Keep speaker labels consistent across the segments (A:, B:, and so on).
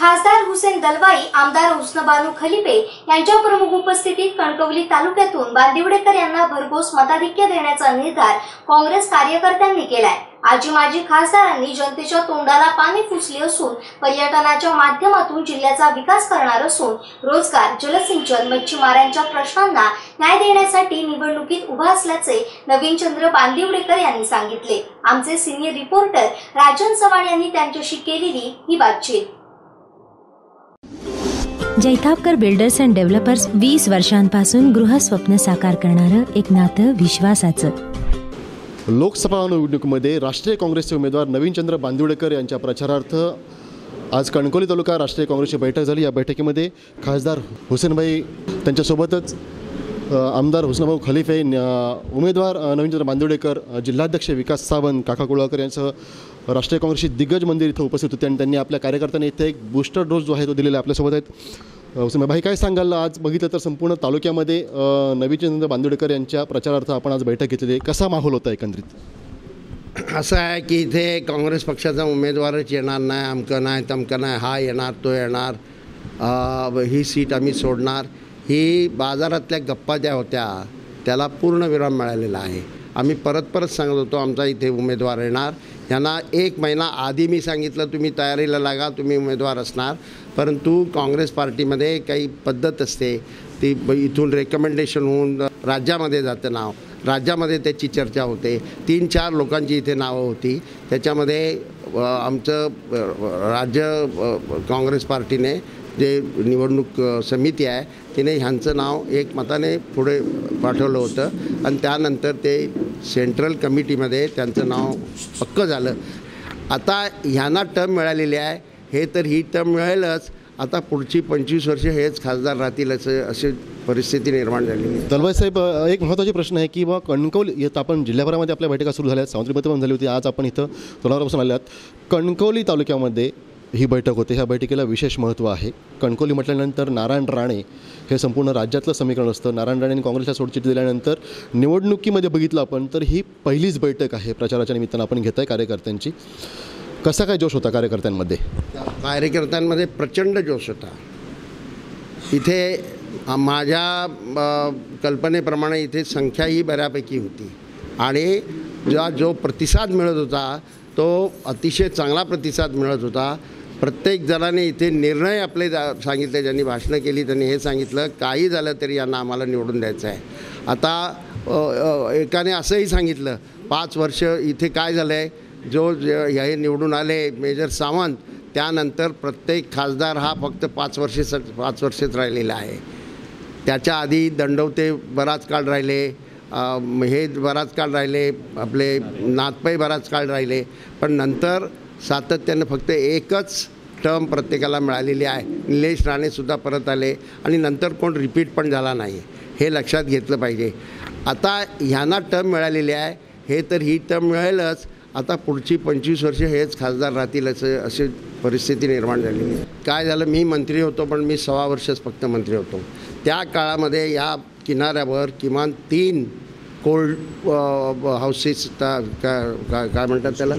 A: खासदार हुसेन दलवाई आमदार हुस्नबानू खलिपे यांच्या प्रमुख उपस्थितीत कणकवली तालुक्यातून बांदिवडेकर यांना भरघोस मताधिक्य देण्याचा निर्धार काँग्रेस कार्यकर्त्यांनी केलाय. आजी माजी खासदारांनी जनतेच्या तोंडाला पाणी फुसले असून पर्यटनाच्या माध्यमातून जिल्ह्याचा विकास करणार असून रोजगार जलसिंचन मच्छीमारांच्या प्रश्नांना न्याय देण्यासाठी निवडणुकीत उभा असल्याचे नवीन चंद्र बांदिवडेकर यांनी सांगितले. आमचे सिनियर रिपोर्टर राजन चव्हाण यांनी त्यांच्याशी केलेली ही बातचीत.
B: जैतापकर बिल्डर्स अँड डेव्हलपर्स वीस वर्षांपासून गृहस्वप्न साकार करणारं एक नातं विश्वासाचं.
C: लोकसभा निवडणुकीमध्ये राष्ट्रीय काँग्रेसचे उमेदवार नवीनचंद्र बांदिवडेकर यांच्या प्रचारार्थ आज कणकोली तालुका राष्ट्रीय काँग्रेसची बैठक झाली. या बैठकीमध्ये खासदार हुसेनभाई त्यांच्यासोबतच आमदार हुसनभाऊ खलिफे उमेदवार नवीनचंद्र बांदिवडेकर जिल्हाध्यक्ष विकास सावंत काका कुळाकर यांसह राष्ट्रीय काँग्रेसचे दिग्गज मंदिर इथं उपस्थित होते आणि त्यांनी आपल्या कार्यकर्त्यांनी इथे एक बूस्टर डोस जो आहे तो दिलेला आहे. आपल्यासोबत आहेत. भाई काय सांगाल आज? बघितलं तर संपूर्ण तालुक्यामध्ये अ, नवीनचंद्र यांच्या प्रचारार्थ आपण आज बैठक घेतलेली आहे. कसा माहोल होता एकंदरीत?
D: असं आहे की इथे काँग्रेस पक्षाचा उमेदवारच येणार नाही अमकं नाही तमकं नाही. हा येणार तो येणार. ही सीट आम्ही सोडणार. ही बाजारातल्या गप्पा ज्या होत्या त्याला पूर्ण विराम मिळालेला आहे. आम्ही परत परत सांगत होतो आमचा इथे उमेदवार येणार. यांना एक महिना आधी मी सांगितलं तुम्ही तयारीला लागा तुम्ही उमेदवार असणार. परंतु काँग्रेस पार्टीमध्ये काही पद्धत असते ती इथून रेकमेंडेशन होऊन राज्यामध्ये जातं नाव. राज्यामध्ये त्याची चर्चा होते. तीन चार लोकांची इथे नावं होती. त्याच्यामध्ये आमचं राज्य काँग्रेस पार्टीने जे निवडणूक समिती आहे तिने ह्यांचं नाव एक मताने पुढे पाठवलं होतं. आणि त्यानंतर ते सेंट्रल कमिटीमध्ये त्यांचं नाव पक्कं झालं. आता ह्यांना टर्म मिळालेली आहे. हे तर ही टर्म मिळेलच. आता पुढची पंचवीस वर्ष हेच खासदार राहतील असं अशी परिस्थिती निर्माण झालेली आहे.
C: दलबाई साहेब एक महत्त्वाचे प्रश्न आहे की बा कणकवली येत आपण जिल्ह्याभरामध्ये आपल्या बैठका सुरू झाल्या आहेत सावंतरीमध्ये पण झाली होती आज आपण इथं सोलापूरपासून आल्यात. कणकवली तालुक्यामध्ये ही बैठक होते. ह्या बैठकीला विशेष महत्त्व आहे. कणकोली म्हटल्यानंतर नारायण राणे हे संपूर्ण राज्यातलं समीकरण असतं. नारायण राणेंनी काँग्रेसला सोडचिट दिल्यानंतर निवडणुकीमध्ये बघितलं आपण तर ही पहिलीच बैठक आहे. प्रचाराच्या निमित्तानं आपण घेत आहे कार्यकर्त्यांची. कसा काय जोश होता कार्यकर्त्यांमध्ये?
D: कार्यकर्त्यांमध्ये प्रचंड जोश होता. इथे माझ्या कल्पनेप्रमाणे इथे संख्याही बऱ्यापैकी होती. आणि जो प्रतिसाद मिळत होता तो अतिशय चांगला प्रतिसाद मिळत होता. प्रत्येक जणाने इथे निर्णय आपले जा सांगितले ज्यांनी भाषणं केली त्यांनी हे सांगितलं काही झालं तरी यांना आम्हाला निवडून द्यायचं आहे. आता एकाने असंही सांगितलं पाच वर्ष इथे काय झालं आहे जो हे निवडून आले मेजर सावंत त्यानंतर प्रत्येक खासदार हा फक्त पाच वर्षे पाच वर्षेच राहिलेला आहे. त्याच्या आधी दंडवते बराच काळ राहिले हे बराच काळ राहिले आपले नातपाई बराच काळ राहिले पण नंतर सातत्यानं फक्त एकच टर्म प्रत्येकाला मिळालेली आहे. निलेश राणेसुद्धा परत आले आणि नंतर कोण रिपीट पण झाला नाही. हे लक्षात घेतलं पाहिजे. आता ह्यांना टर्म मिळालेली आहे. हे तर ही टर्म मिळेलच. आता पुढची पंचवीस वर्षे हेच खासदार राहतील असं अशी परिस्थिती निर्माण झालेली आहे. काय झालं? मी मंत्री होतो पण मी सव्वा वर्षच फक्त मंत्री होतो. त्या काळामध्ये या किनाऱ्यावर किमान तीन Uh, कोल्ड हाऊसेस का काय म्हणतात त्याला?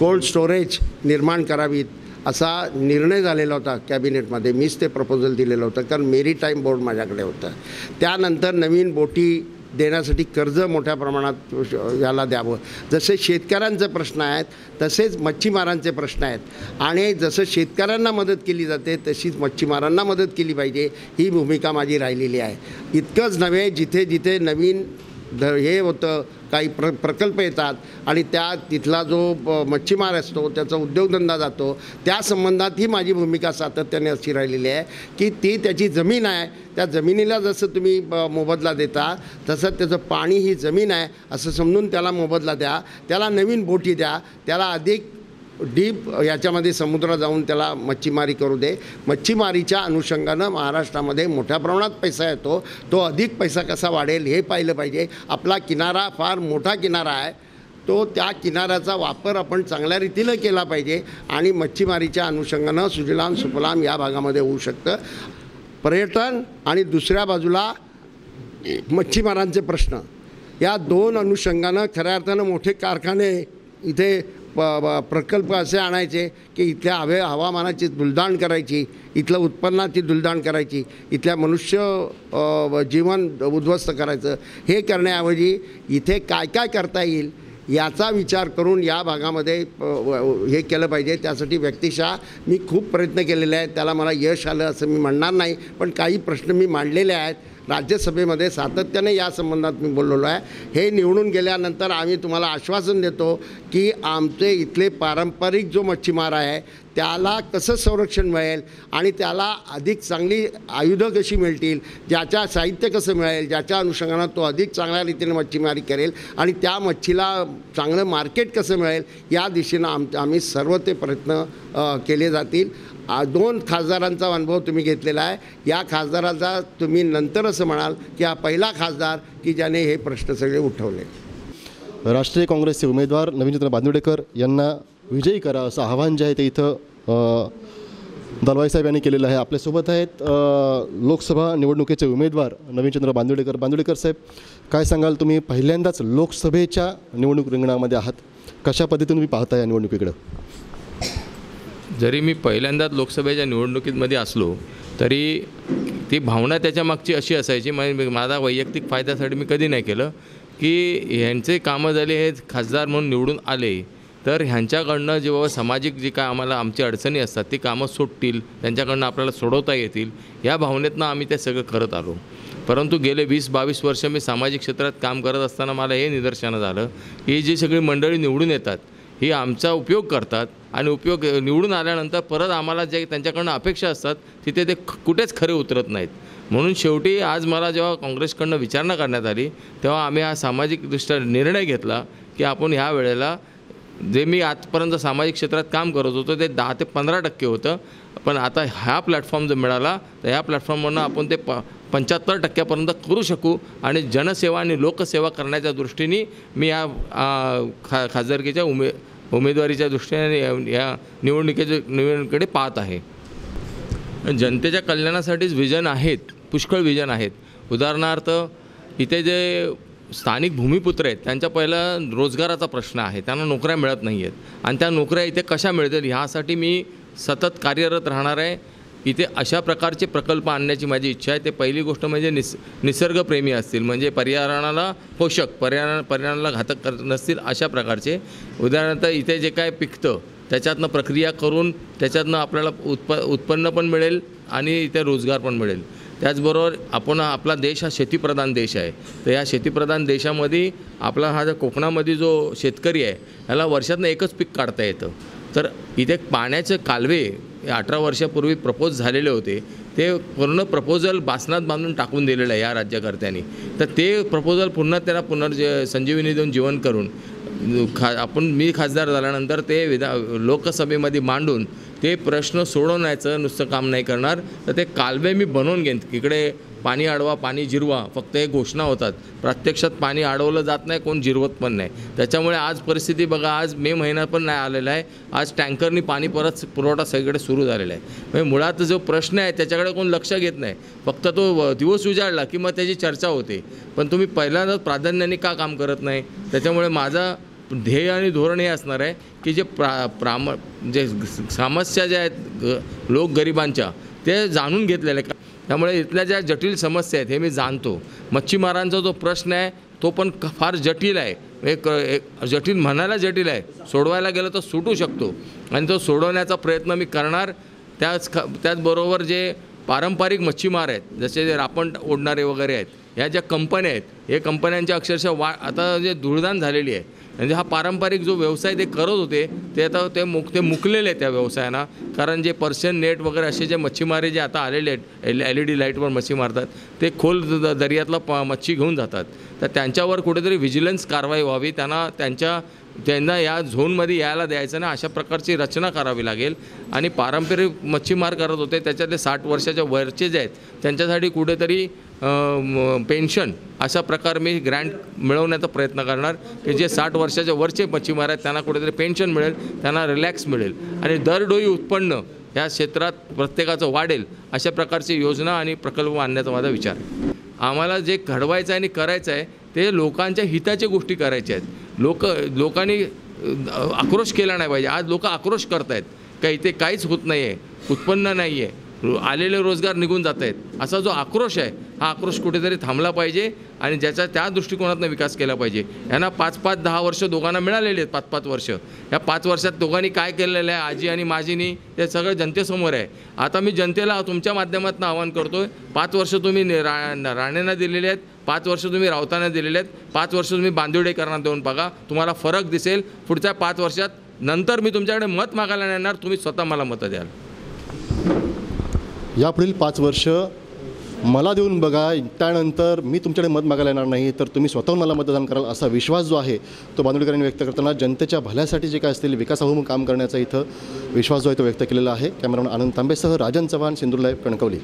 D: कोल्ड स्टोरेज निर्माण करावीत असा निर्णय झालेला होता कॅबिनेटमध्ये. मीच ते प्रपोजल दिलेलं होतं कारण मेरी टाईम बोर्ड माझ्याकडे होतं. त्यानंतर नवीन बोटी देण्यासाठी कर्ज मोठ्या प्रमाणात याला द्यावं. जसे शेतकऱ्यांचे प्रश्न आहेत तसेच मच्छीमारांचे प्रश्न आहेत. आणि जसं शेतकऱ्यांना मदत केली जाते तशीच मच्छीमारांना मदत केली पाहिजे. ही भूमिका माझी राहिलेली आहे. इतकंच नव्हे जिथे जिथे नवीन ध हे होतं काही प्र प्रकल्प येतात आणि त्या तिथला जो ब- मच्छीमार असतो त्याचा उद्योगधंदा जातो त्या संबंधात ही माझी भूमिका सातत्याने अशी राहिलेली आहे की ती त्याची जमीन आहे. त्या जमिनीला जसं तुम्ही ब- मोबदला देता तसं त्याचं पाणी ही जमीन आहे असं समजून त्याला मोबदला द्या. त्याला नवीन बोटी द्या. त्याला अधिक डीप याच्यामध्ये समुद्र जाऊन त्याला मच्छीमारी करू दे. मच्छीमारीच्या अनुषंगानं महाराष्ट्रामध्ये मोठ्या प्रमाणात पैसा येतो. तो अधिक पैसा कसा वाढेल हे पाहिलं पाहिजे. आपला किनारा फार मोठा किनारा आहे. तो त्या किनाऱ्याचा वापर आपण चांगल्या रीतीनं केला पाहिजे आणि मच्छीमारीच्या अनुषंगानं सुजलाम सुफलाम या भागामध्ये होऊ शकतं. पर्यटन आणि दुसऱ्या बाजूला मच्छीमारांचे प्रश्न. या दोन अनुषंगानं खऱ्या अर्थानं मोठे कारखाने इथे प प्रकल्प असे आणायचे की इथल्या हवे हवामानाची दुलदाण करायची इथलं उत्पन्नाची दुलदाण करायची इथल्या मनुष्य जीवन उद्ध्वस्त करायचं. हे करण्याऐवजी इथे काय काय करता येईल याचा विचार करून या भागामध्ये हे केलं पाहिजे. त्यासाठी व्यक्तिशः मी खूप प्रयत्न केलेले आहेत. त्याला मला यश आलं असं मी म्हणणार नाही पण काही प्रश्न मी मांडलेले आहेत. राज्यसभेमध्ये सातत्याने या संबंधात मी बोललेलो आहे. हे निवडून गेल्यानंतर आम्ही तुम्हाला आश्वासन देतो की आमचे इथले पारंपरिक जो मच्छीमार आहे त्याला कसं संरक्षण मिळेल आणि त्याला अधिक चांगली आयुधं कशी मिळतील ज्याच्या साहित्य कसं मिळेल ज्याच्या अनुषंगानं तो अधिक चांगल्या रीतीने मच्छीमारी करेल आणि त्या मच्छीला चांगलं मार्केट कसं मिळेल या दिशेनं आम आम्ही सर्व ते प्रयत्न केले जातील. दोन खासदारांचा अनुभव तुम्ही घेतलेला आहे. या खासदाराचा तुम्ही नंतर असं म्हणाल की हा पहिला खासदार की ज्याने हे प्रश्न सगळे उठवले.
C: राष्ट्रीय काँग्रेसचे उमेदवार नवीनचंद्र बांदिवडेकर यांना विजयी करा असं आव्हान जे आहे ते इथं दलवाई साहेब यांनी केलेलं आहे. आपल्यासोबत आहेत लोकसभा निवडणुकीचे उमेदवार नवीनचंद्र बांदिवडेकर बांदिवडेकर साहेब काय सांगाल तुम्ही? पहिल्यांदाच लोकसभेच्या निवडणूक रिंगणामध्ये आहात. कशा पद्धतीने तुम्ही पाहता या निवडणुकीकडं?
E: जरी मी पहिल्यांदाच लोकसभेच्या निवडणुकीमध्ये असलो तरी ती भावना त्याच्या मागची अशी असायची म्हणजे माझा वैयक्तिक फायद्यासाठी मी कधी नाही केलं की ह्यांचे कामं झाले हे खासदार म्हणून निवडून आले तर ह्यांच्याकडनं जेव्हा सामाजिक जी काय आम्हाला आमची अडचणी असतात ती कामं सुटतील त्यांच्याकडनं आपल्याला सोडवता येतील या भावनेतनं आम्ही ते सगळं करत आलो. परंतु गेले वीस बावीस वर्ष मी सामाजिक क्षेत्रात काम करत असताना मला हे निदर्शनं झालं की जी सगळी मंडळी निवडून येतात ही आमचा उपयोग करतात आणि उपयोग निवडून आल्यानंतर परत आम्हाला जे त्यांच्याकडनं अपेक्षा असतात तिथे ते कुठेच खरे उतरत नाहीत. म्हणून शेवटी आज मला जेव्हा काँग्रेसकडनं विचारणा करण्यात आली तेव्हा आम्ही हा सामाजिकदृष्ट्या निर्णय घेतला की आपण ह्या वेळेला जे मी आजपर्यंत सामाजिक क्षेत्रात काम करत होतो ते दहा ते पंधरा टक्के होतं. पण आता हा प्लॅटफॉर्म जर मिळाला तर ह्या प्लॅटफॉर्मवरनं आपण ते प पंच्याहत्तर टक्क्यापर्यंत करू शकू. आणि जनसेवा आणि लोकसेवा करण्याच्या दृष्टीने मी या खा खासदारकीच्या उमे उमेदवारीच्या दृष्टीने या- या निवडणुकीच्या निवडणुकीकडे पाहत आहे. जनतेच्या कल्याणासाठीच विजन आहेत पुष्कळ विजन आहेत. उदाहरणार्थ इथे जे स्थानिक भूमिपुत्र आहेत त्यांच्या पहिला रोजगाराचा प्रश्न आहे त्यांना नोकऱ्या मिळत नाही आहेत आणि त्या नोकऱ्या इथे कशा मिळतील ह्यासाठी मी सतत कार्यरत राहणार आहे. इथे अशा प्रकारचे प्रकल्प आणण्याची माझी इच्छा आहे. ते पहिली गोष्ट म्हणजे निस निसर्गप्रेमी असतील म्हणजे पर्यावरणाला पोषक पर्यावरण पर्यावरणाला घातक करत नसतील अशा प्रकारचे. उदाहरणार्थ इथे जे काय पिकतं त्याच्यातनं प्रक्रिया करून त्याच्यातनं आपल्याला उत्प उत्पन्न पण मिळेल आणि इथे रोजगार पण मिळेल. त्याचबरोबर आपण आपला देश हा शेतीप्रधान देश आहे. तर या शेतीप्रधान देशामध्ये आपला हा जो कोकणामध्ये जो शेतकरी आहे ह्याला वर्षातनं एकच पीक काढता येतं. तर इथे पाण्याचे कालवे अठरा वर्षापूर्वी प्रपोज झालेले होते. ते पूर्ण प्रपोजल बासनात बांधून टाकून दिलेलं आहे या राज्यकर्त्यांनी. तर ते प्रपोजल पुन्हा त्यांना पुनर्ज संजीवनी देऊन जीवन करून खा आपण मी खासदार झाल्यानंतर ते विधा लोकसभेमध्ये मांडून ते प्रश्न सोडवण्याचं नुसतं काम नाही करणार. तर ते कालवे मी बनवून घेईन. इकडे पाणी अडवा पाणी जिरवा फक्त हे घोषणा होतात. प्रत्यक्षात पाणी अडवलं जात नाही कोण जिरवत पण नाही. त्याच्यामुळे आज परिस्थिती बघा आज मे महिना पण नाही आलेला आहे. आज टँकरनी पाणी परत पुरवठा सगळीकडे सुरू झालेला आहे. म्हणजे मुळात जो प्रश्न आहे त्याच्याकडे कोण लक्ष घेत नाही. फक्त तो दिवस उजाडला की मग त्याची चर्चा होते. पण तुम्ही पहिल्यांदाच प्राधान्याने का काम करत नाही? त्याच्यामुळे माझा ध्येय आणि धोरण हे असणार आहे की जे प्रा प्राम जे समस्या ज्या आहेत ग- लोक गरिबांच्या ते जाणून घेतलेले आहे. त्यामुळे इथल्या ज्या जटिल समस्या आहेत हे मी जाणतो. मच्छीमारांचा जो प्रश्न आहे तो पण फार जटिल आहे. एक एक जटिल म्हणायला जटिल आहे. सोडवायला गेलं तर सुटू शकतो. आणि तो सोडवण्याचा प्रयत्न मी करणार. त्याच ख त्याचबरोबर जे पारंपरिक मच्छीमार आहेत जसे जे रापण ओढणारे वगैरे आहेत ह्या ज्या कंपन्या आहेत हे कंपन्यांच्या अक्षरशः वा आता जे धुळदान झालेली आहे म्हणजे हा पारंपरिक जो व्यवसाय ते करत होते ते आता ते मुक ते मुकलेले आहेत त्या व्यवसायांना. कारण जे पर्शियन नेट वगैरे असे जे मच्छीमारी जे आता आलेले आहेत एल एल ई डी लाईटवर मच्छी मारतात ते खोल द- दर्यातला प मच्छी घेऊन जातात. तर त्यांच्यावर कुठेतरी व्हिजिलन्स कारवाई व्हावी त्यांना त्यांच्या त्यांना या झोनमध्ये यायला द्यायचं ना अशा प्रकारची रचना करावी लागेल. आणि पारंपरिक मच्छीमार करत होते त्याच्यातले साठ वर्षाच्या वरचे जे आहेत त्यांच्यासाठी कुठेतरी पेन्शन अशा प्रकार मी ग्रँट मिळवण्याचा प्रयत्न करणार. की जे साठ वर्षाच्या वरचे मच्छीमार आहेत त्यांना कुठेतरी पेन्शन मिळेल त्यांना रिलॅक्स मिळेल. आणि दरडोई उत्पन्न या क्षेत्रात प्रत्येकाचं वाढेल अशा प्रकारची योजना आणि प्रकल्प आणण्याचा माझा विचार आहे. आम्हाला जे घडवायचं आहे आणि करायचं आहे ते लोकांच्या हिताच्या गोष्टी करायच्या आहेत. लोक लोकांनी आक्रोश केला नाही पाहिजे. आज लोक आक्रोश करत आहेत का इथे काहीच होत नाही आहे उत्पन्न नाही आहे आलेले रोजगार निघून जात आहेत. असा जो आक्रोश आहे हा आक्रोश कुठेतरी थांबला पाहिजे आणि ज्याचा त्या दृष्टिकोनातून विकास केला पाहिजे. यांना पाच पाच दहा वर्ष दोघांना मिळालेली आहेत पाच पाच वर्ष. या पाच वर्षात दोघांनी काय केलेलं आहे आजी आणि माझीनी ते सगळं जनतेसमोर आहे. आता मी जनतेला तुमच्या माध्यमातून आवाहन करतोय पाच वर्ष तुम्ही रा राणेंना दिलेले आहेत पाच वर्ष तुम्ही रावताना दिलेले आहेत पाच वर्ष तुम्ही बांदिवडेकरांना देऊन बघा तुम्हाला फरक दिसेल. पुढच्या पाच वर्षात नंतर मी तुमच्याकडे मत मागायला येणार तुम्ही स्वतः मला मतं द्याल.
C: यापुढील पाच वर्ष मला देऊन बघा त्यानंतर मी तुमच्याकडे मत मागायला येणार नाही तर तुम्ही स्वतःहून मला मतदान कराल असा विश्वास जो आहे तो बांदोडकरांनी व्यक्त करताना जनतेच्या भल्यासाठी जे काय असतील विकासाभिमुख काम करण्याचा इथं विश्वास जो आहे तो व्यक्त केलेला आहे. कॅमेरामन आनंद तांबेसह राजन चव्हाण सिंधुर कणकवली.